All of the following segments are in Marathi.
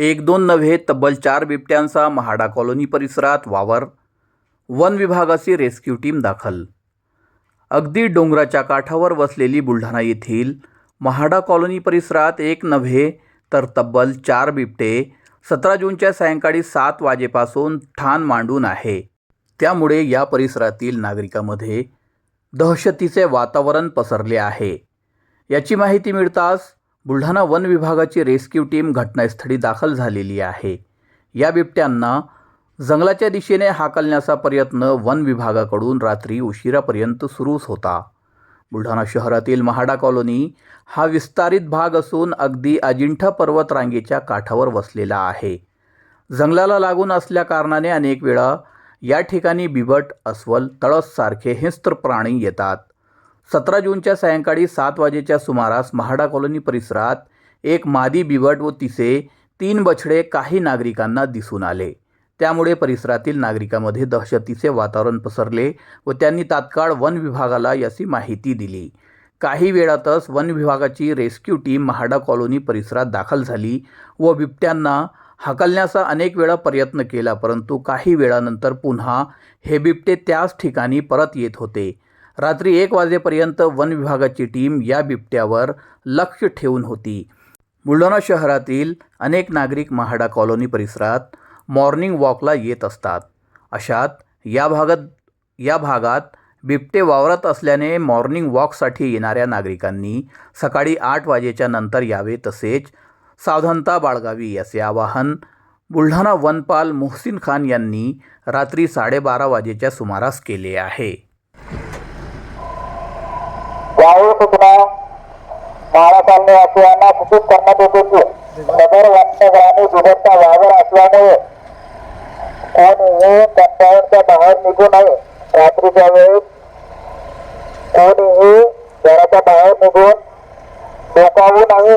एक दोन नव्हे तब्बल चार बिबट्यांचा महाडा कॉलनी परिसरात वावर. वन विभागाची रेस्क्यू टीम दाखल. अगदी डोंगराच्या काठावर वसलेली बुलढाणा येथील महाडा कॉलनी परिसरात एक नव्हे तर तब्बल चार बिबटे सतरा जूनच्या सायंकाळी सात वाजेपासून ठाण मांडून आहे. त्यामुळे या परिसरातील नागरिकांमध्ये दहशतीचे वातावरण पसरले आहे. याची माहिती मिळताच बुलढाणा वन विभागाची रेस्क्यू टीम घटनास्थळी दाखल झालेली आहे. या बिबट्यांना जंगलाच्या दिशेने हाकलण्याचा प्रयत्न वन विभागाकडून रात्री उशिरापर्यंत सुरूच होता. बुलढाणा शहरातील महाडा कॉलनी हा विस्तारित भाग असून अगदी अजिंठा पर्वतरांगेच्या काठावर वसलेला आहे. जंगलाला लागून असल्या कारणाने अनेक वेळा या ठिकाणी बिबट अस्वल तळससारखे हिंस्त्र प्राणी येतात. सतरा जूनच्या सायंकाळी सात वाजेच्या सुमारास महाडा कॉलनी परिसरात एक मादी बिबट व तिचे तीन बछडे काही नागरिकांना दिसून आले. त्यामुळे परिसरातील नागरिकांमध्ये दहशतीचे वातावरण पसरले व त्यांनी तात्काळ वन विभागाला याची माहिती दिली. काही वेळातच वन विभागाची रेस्क्यू टीम महाडा कॉलनी परिसरात दाखल झाली व बिबट्यांना हाकलण्याचा अनेक वेळा प्रयत्न केला परंतु काही वेळानंतर पुन्हा हे बिबटे त्याच ठिकाणी परत येत होते. रात्री एक वाजेपर्यंत वन विभागाची टीम या बिबट्यावर लक्ष ठेवून होती. बुलढाणा शहरातील अनेक नागरिक महाडा कॉलनी परिसरात मॉर्निंग वॉकला येत असतात. अशात या भागात या भागात बिबटे वावरत असल्याने मॉर्निंग वॉकसाठी येणाऱ्या नागरिकांनी सकाळी आठ वाजेच्या नंतर यावे तसेच सावधानता बाळगावी असे आवाहन बुलढाणा वनपाल मोहसिन खान यांनी रात्री साडेबारा वाजेच्या सुमारास केले आहे. यावेळी सूचना महाराष्ट्राने वासियांना सूचित करण्यात येते की सदर वन्यप्राणी बिबटचा वावर असल्यामुळे कोणीही कंपाऊंडच्या बाहेर निघू नये. रात्रीच्या वेळेस कोणीही घराच्या बाहेर निघून डोकावू नये.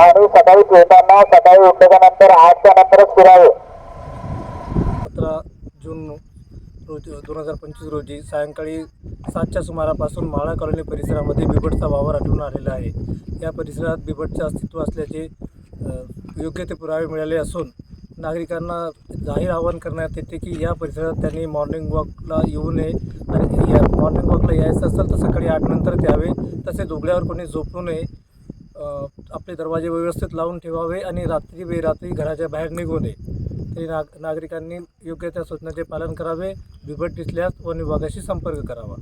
आणि सकाळी फिरताना सकाळी उठल्यानंतर आठच्या नंतरच फिरावे सतरा जून रोजी दोन हजार पंचवीस रोजी सायंकाळी सातच्या सुमारापासून माळा कॉलनी परिसरामध्ये बिबटचा वावर आढळून आलेला आहे. या परिसरात बिबटचे अस्तित्व असल्याचे योग्य ते पुरावे मिळाले असून नागरिकांना जाहीर आवाहन करण्यात येते की या परिसरात त्यांनी मॉर्निंग वॉकला येऊ नये आणि या मॉर्निंग वॉकला यायचं असेल तर सकाळी आठ नंतर यावे तसेच उघड्यावर कोणी झोपू नये. आपले दरवाजे व्यवस्थित लावून ठेवावे आणि रात्री बेरात्री घराच्या बाहेर निघू नये. ते नाग नागरिकांनी योग्य त्या सूचनेचे पालन करावे बिबट दिसल्यास वन विभागाशी संपर्क करावा.